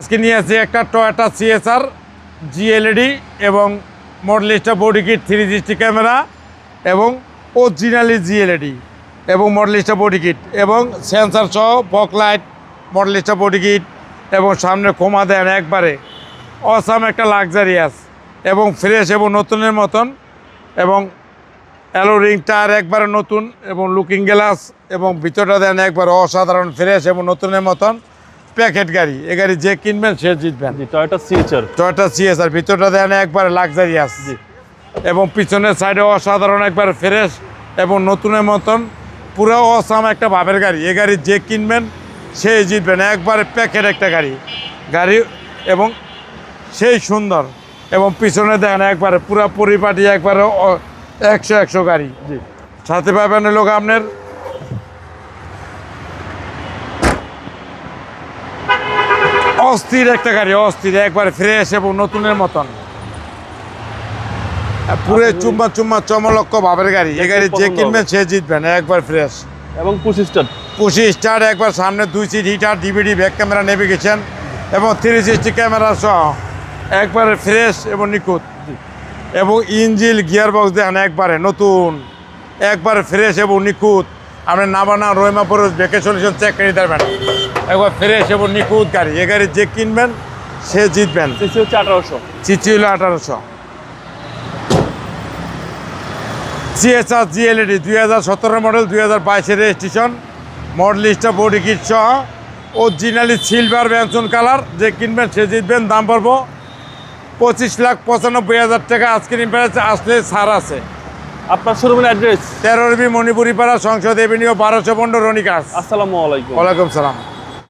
আজকে নিয়ে আসি একটা টয়োটা সিএসআর জিএলইডি এবং Modellista body kit three sixty camera এবং অরিজিনালি জিএলইডি এবং মডেলিস্টা বডি কিট এবং সেন্সার সহ back light Modellista body kit এবং সামনে ক্ষমা দেন একবারে। অসাম একটা লাক্সারিয়াস এবং ফ্রেশ এবং নতুনের মতন এবং অ্যালো রিং টায়ার একবারে নতুন এবং লুকিং গ্লাস এবং ভিতরটা দেন একবার অসাধারণ ফ্রেশ এবং নতুনের মতন। প্যাকেট গাড়ি এ গাড়ি যে কিনবেন সে জিতবেন। টয়োটা সিএচআর টয়টা সিএসআর ভিতরটা দেন একবারে লাক্সারিয়াস এবং পিছনের সাইডে অসাধারণ একবার ফ্রেশ এবং নতুনের মতন পুরো অসাম একটা ভাবের গাড়ি। এ গাড়ি যে কিনবেন সে জিতবেন। একবারে প্যাকেট একটা গাড়ি। গাড়ি এবং সেই সুন্দর। এবং পিছনে দেন একবারে পুরো পরিপাটি একবারে একশো একশো গাড়ি। জি। সাথে পাবেন লোক আপনার অস্থির একটা গাড়ি অস্থির একবারে ফ্রেশ এবং নতুনের মতন। পুরো চুম্মা চুম্মা চমলক্ষ ভাবের গাড়ি। এই গাড়ি যে কিনবেন সে জিতবেন একবার ফ্রেশ এবং পঁচিশ স্টার পঁচিশ স্টার একবার সামনে দুই seat heater DVD back camera navigation এবং থ্রি সিক্সটি ক্যামেরা সহ। একবারে ফ্রেশ এবং নিখুঁত। এবং ইঞ্জিল গিয়ার বক্স দেখেন একবারে নতুন। একবারে ফ্রেশ এবং নিখুঁত। আপনি নাবানা রহিমা পরশ ভেকে সলিউশন চেক করে দেবেন একবার ফ্রেশ এবং নিখুঁত গাড়ি। এ গাড়ি যে কিনবেন সে জিতবেন। সিসি হচ্ছে আঠারোশো। চিচি হলো আঠারোশো। সিএসআর জিএলইডি দুই হাজার সতেরো মডেল দুই হাজার বাইশের রেজিস্ট্রেশন মডেল লিস্টটা বডি কিট সহ অরিজিনালি সিলভার ব্যঞ্জন কালার যে কিনবেন সে জিতবেন দাম পড়ব পঁচিশ লাখ পঁচানব্বই হাজার টাকা। আজকের ইম্পারেছে আসলে ছাড় আছে। আপনার শোরুমের অ্যাড্রেস তেরোরবি মণিপুরি পাড়া সংসদ এভিনিউ বারোশো পনেরো রনিকাস। আসসালামু আলাইকুম। ওয়ালাইকুম সালাম।